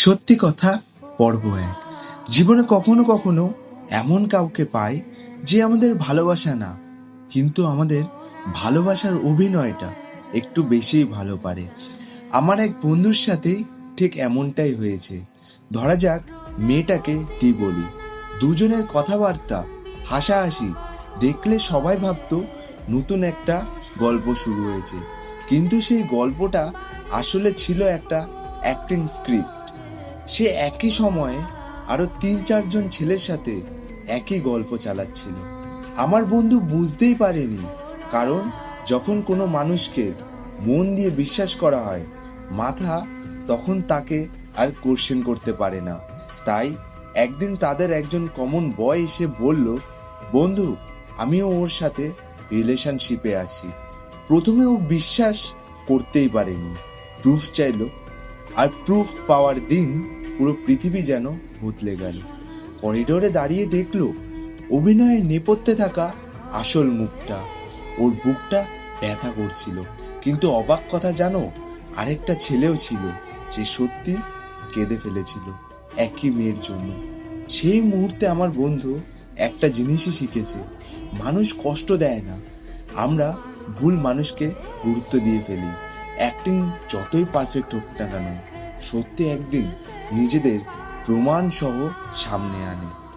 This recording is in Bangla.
সত্যি কথা, পর্ব এক। জীবনে কখনো কখনো এমন কাউকে পাই যে আমাদের ভালোবাসা না, কিন্তু আমাদের ভালোবাসার অভিনয়টা একটু বেশিই ভালো পারে। আমার এক বন্ধুর সাথে ঠিক এমনটাই হয়েছে। ধরা যাক, মেয়েটাকে টি বলি? দুজনের কথাবার্তা, হাসাহাসি দেখলে সবাই ভাবতো নতুন একটা গল্প শুরু হয়েছে। কিন্তু সেই গল্পটা আসলে ছিল একটা অ্যাক্টিং স্ক্রিপ্ট সে একই সময়ে আরও তিন চারজন ছেলের সাথে একই গল্প চালাচ্ছিল। আমার বন্ধু বুঝতেই পারেনি, কারণ যখন কোনো মানুষকে মন দিয়ে বিশ্বাস করা হয়, মাথা তখন তাকে আর কোশ্চেন করতে পারে না। তাই একদিন তাদের একজন কমন বয় এসে বলল, বন্ধু, আমিও ওর সাথে রিলেশনশিপে আছি। প্রথমে ও বিশ্বাস করতেই পারেনি। প্রুফ চাইলো আর প্রুফ পাওয়ার দিন পুরো পৃথিবী যেন বদলে গেল। করিডোরে দাঁড়িয়ে দেখল অভিনয়ে নেপথ্যে থাকা আসল মুখটা। ওর বুকটা ব্যথা করছিল। কিন্তু অবাক কথা জানো আরেকটা ছেলেও ছিল, যে সত্যি কেঁদে ফেলেছিল একই মেয়ের জন্য। সেই মুহূর্তে আমার বন্ধু একটা জিনিসই শিখেছে, মানুষ কষ্ট দেয় না। আমরা ভুল মানুষকে গুরুত্ব দিয়ে ফেলি। অ্যাক্টিং যতই পারফেক্ট হোক না কেন সত্যি একদিন নিজেদের প্রমাণ সহ সামনে আনে।